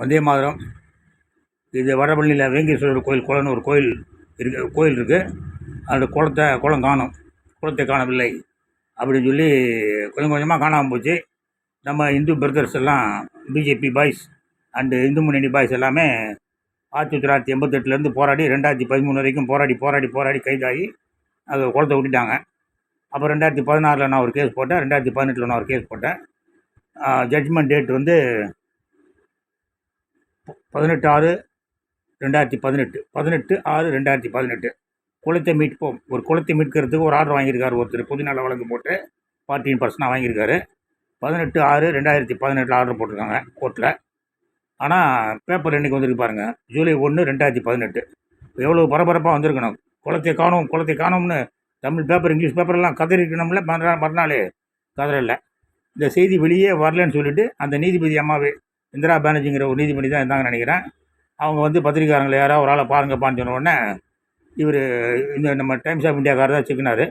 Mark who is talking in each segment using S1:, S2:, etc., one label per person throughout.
S1: வந்தே மாதரம். இது வடபழனியில் வேங்கீஸ்வரர் கோயில் குளம்னு ஒரு கோயில் இருக்கு கோயில் இருக்குது அந்த குளத்தை குளம் காணும். குளத்தை காணவில்லை. அப்படின்னு சொல்லி கொஞ்சம் கொஞ்சமாக காணாமல் போச்சு. நம்ம இந்து பிரதர்ஸ் எல்லாம் BJP boys and Hindu Munnani boys எல்லாமே ஆயிரத்தி தொள்ளாயிரத்தி எண்பத்தெட்டுலேருந்து போராடி ரெண்டாயிரத்தி பதிமூணு வரைக்கும் போராடி போராடி போராடி கைதாகி அது குளத்தை விட்டுட்டாங்க. அப்போ ரெண்டாயிரத்தி பதினாறில் நான் ஒரு கேஸ் போட்டேன். ரெண்டாயிரத்தி பதினெட்டில் நான் ஒரு கேஸ் போட்டேன். ஜட்ஜ்மெண்ட் டேட் வந்து பதினெட்டு ஆறு ரெண்டாயிரத்தி பதினெட்டு. பதினெட்டு ஆறு ரெண்டாயிரத்தி பதினெட்டு. குளத்தை மீட்போம். ஒரு குளத்தை மீட்கிறதுக்கு ஒரு ஆர்டர் வாங்கியிருக்காரு ஒருத்தர். புதினால வழக்கு போட்டு பார்ட்டியின் பர்சனாக வாங்கியிருக்காரு. பதினெட்டு ஆறு ரெண்டாயிரத்தி பதினெட்டில் ஆர்டர் போட்டிருக்காங்க கோர்ட்டில் ஆனால் பேப்பர் இன்றைக்கி வந்திருக்கு பாருங்கள் ஜூலை ஒன்று ரெண்டாயிரத்தி பதினெட்டு. எவ்வளோ பரபரப்பாக வந்திருக்கணும். குளத்தை காணும் குளத்தை காணோம்னு தமிழ் பேப்பர் இங்கிலீஷ் பேப்பர்லாம் கதறிக்கணும்ல மறுநாள் மறுநாள். கதறல. இந்த செய்தி வெளியே வரலன்னு சொல்லிட்டு அந்த நீதிபதி அம்மாவே இந்திரா பானர்ஜிங்கிற ஒரு நீதிபதி தான் இருந்தாங்கன்னு நினைக்கிறேன். அவங்க வந்து பத்திரிக்காரங்களை யாராவது ஒரு ஆளை பாருங்கப்பான்னு சொன்ன உடனே இவர் இந்த நம்ம டைம்ஸ் ஆஃப் இந்தியாக்காரர் தான் சிக்கினார்.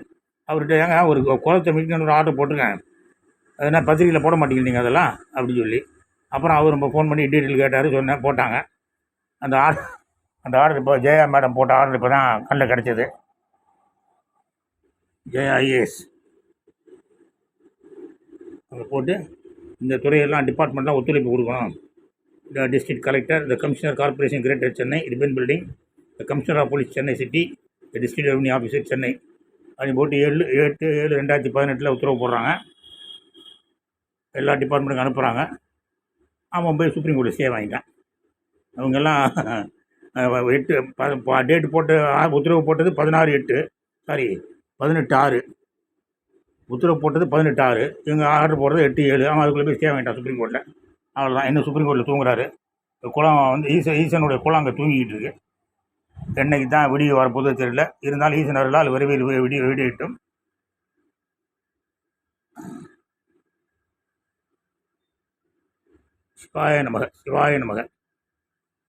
S1: அவர்கிட்ட ஏங்க ஒரு குளத்தை மீட்கணும்னு ஒரு ஆர்டர் போட்டிருக்கேன். அதனால் பத்திரிகையில் பத்திரிக்கையில் போட மாட்டேங்கிறீங்க நீங்கள் அதெல்லாம்? அப்படின்னு சொல்லி. அப்புறம் அவர் நம்ம ஃபோன் பண்ணி டீட்டெயில் கேட்டார் சொன்னேன் போட்டாங்க. அந்த ஆர்டர் அந்த ஆர்டர் இப்போ ஜெயா மேடம் போட்ட ஆர்டர் இப்போ தான் கண்ணில் கிடச்சிது. ஜெயா ஐஏஎஸ். அதை போட்டு இந்த துறையெல்லாம் டிபார்ட்மெண்ட்லாம் ஒத்துழைப்பு கொடுக்கணும். இந்த district collector the commissioner corporation greater Chennai ribbon building the commissioner of police Chennai city the district revenue officer Chennai அப்படி போட்டு ஏழு எட்டு ஏழு ரெண்டாயிரத்தி பதினெட்டில் உத்தரவு போடுறாங்க. எல்லா டிபார்ட்மெண்ட்டுக்கும் அனுப்புகிறாங்க அவன் போய் சுப்ரீம் கோர்ட்டில் ஸ்டே வாங்கிட்டான். அவங்கெல்லாம் எட்டு டேட்டு போட்டு ஆ- உத்தரவு போட்டது பதினாறு எட்டு. சாரி பதினெட்டு ஆறு. உத்தரவு போட்டது பதினெட்டு ஆறு. இவங்க ஆர்டர் போடுறது எட்டு ஏழு. அவன் அதுக்குள்ளே போய் ஸ்டே வாங்கிட்டான் சுப்ரீம் கோர்ட்டில் அவ்வளோதான் இன்னும் சுப்ரீம் கோர்ட்டில் தூங்குறாரு. குளம் வந்து ஈச ஈசனுடைய குளம் அங்கே தூங்கிக்கிட்டு இருக்கு. என்னைக்கு தான் விடிய வரப்போது தெரியல. இருந்தாலும் ஈசன் அருளால் விரைவில் விடிய விடியட்டும். சிவாய நமக சிவாய நமக.